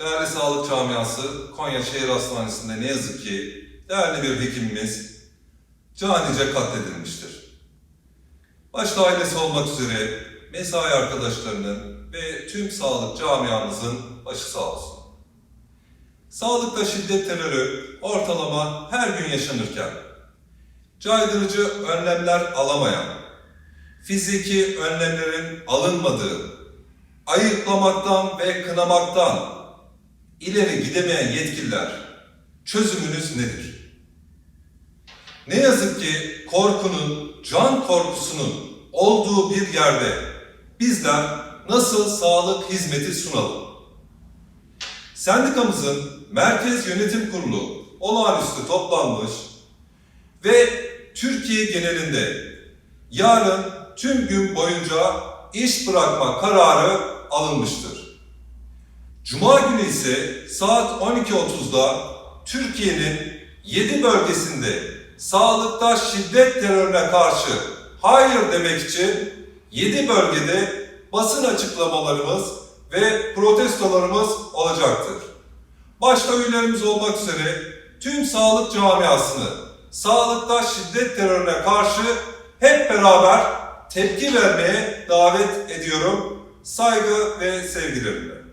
Değerli sağlık camiası Konya Şehir Hastanesi'nde ne yazık ki değerli bir hekimimiz canice katledilmiştir. Başta ailesi olmak üzere mesai arkadaşlarının ve tüm sağlık camiamızın başı sağ olsun. Sağlıkta şiddet terörü ortalama her gün yaşanırken, caydırıcı önlemler alamayan, fiziki önlemlerin alınmadığı, ayıplamaktan ve kınamaktan ileri gidemeyen yetkililer çözümünüz nedir? Ne yazık ki korkunun, can korkusunun olduğu bir yerde bizler nasıl sağlık hizmeti sunalım? Sendikamızın Merkez Yönetim Kurulu olağanüstü toplanmış ve Türkiye genelinde yarın tüm gün boyunca iş bırakma kararı alınmıştır. Cuma günü ise saat 12.30'da Türkiye'nin 7 bölgesinde sağlıkta şiddet terörüne karşı hayır demek için 7 bölgede basın açıklamalarımız ve protestolarımız olacaktır. Başta üyelerimiz olmak üzere tüm sağlık camiasını sağlıkta şiddet terörüne karşı hep beraber tepki vermeye davet ediyorum. Saygı ve sevgilerimle.